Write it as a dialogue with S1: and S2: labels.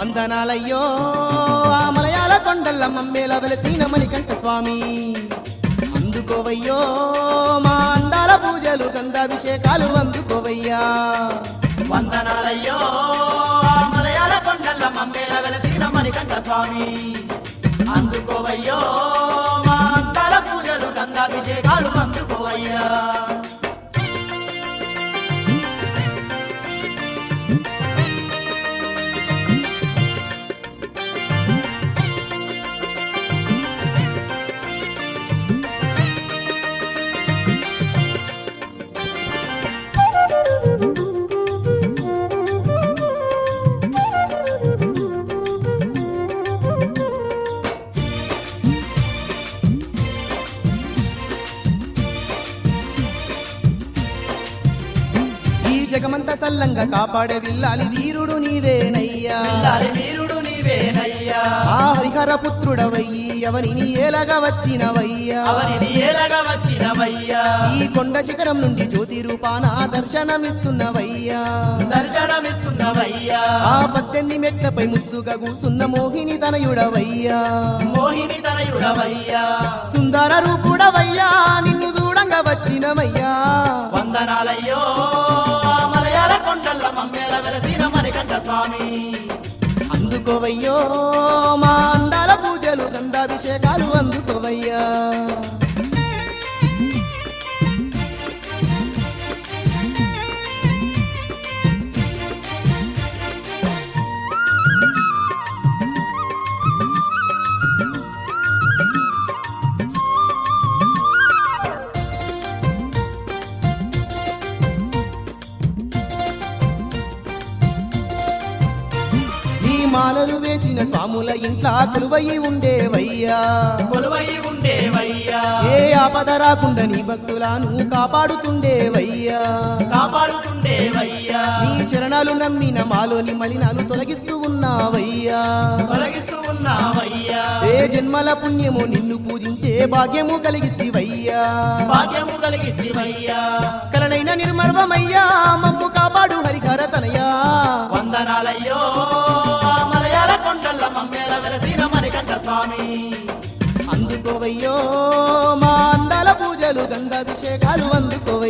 S1: వందనాలయ్యో ఆ మలయాళ కొండల్ల మమ్మేల వెలసిన మణికంఠ స్వామి. అందుకోవయ్యో మా అందాల పూజలు గంధాభిషేకాలు అందుకోవయ్యా.
S2: వందనాలయ్యో ఆ మలయాళ కొండల్ల మమ్మేల వెలసిన మణికంఠ స్వామి. అందుకోవయ్యో మా అందాల పూజలు గంధాభిషేకాలు అందుకోవయ్యా.
S1: జగమంత సల్లంగా కాపాడే విల్లాలి వీరుడు నీవేనయ్యా.
S2: పిల్లాలి వీరుడు నీవేనయ్యా.
S1: ఆ హరిహర పుత్రుడవయ్యి అవనిని ఏలగా వచ్చినవయ్యా.
S2: అవనిని ఏలగా వచ్చినవయ్యా.
S1: ఈ కొండ శిఖరం నుండి జ్యోతి రూపాన దర్శనమిస్తున్నవయ్యా
S2: దర్శనమిస్తున్నవయ్యా
S1: ఆ పద్దెనిమిది మెట్లపై ముద్దుగా కూసున్న మోహిని తనయుడవయ్యా.
S2: మోహిని తనయుడవయ్యా.
S1: సుందర రూపుడవయ్యా.
S2: వెలసిన మణికంఠ స్వామి.
S1: అందుకోవయ్యో మా మాలలు వేసిన స్వాముల ఇంట్లా కొలువయి ఉండేవయ్యా.
S2: కొలువై ఉండేవయ్యా.
S1: ఏ ఆపద రాకుండా నీ భక్తులను కాపాడుతుండేవయ్యా.
S2: కాపాడుతుండేవయ్యా.
S1: నీ చరణాలు నమ్మిన మాలోని మలినాలు తొలగిస్తూ ఉన్నావయ్యా.
S2: తొలగిస్తూ ఉన్నావయ్యా.
S1: ఏ జన్మల పుణ్యము నిన్ను పూజించే భాగ్యము కలిగితివయ్యా
S2: భాగ్యము కలిగితివయ్యా
S1: కలనైన నిర్మర్వమయ్యా మమ్ము కాపాడు
S2: స్వామి.
S1: అందుకోవయ్యో మా అందాల పూజలు గంగాభిషేకాలు అందుకోవయ్యో.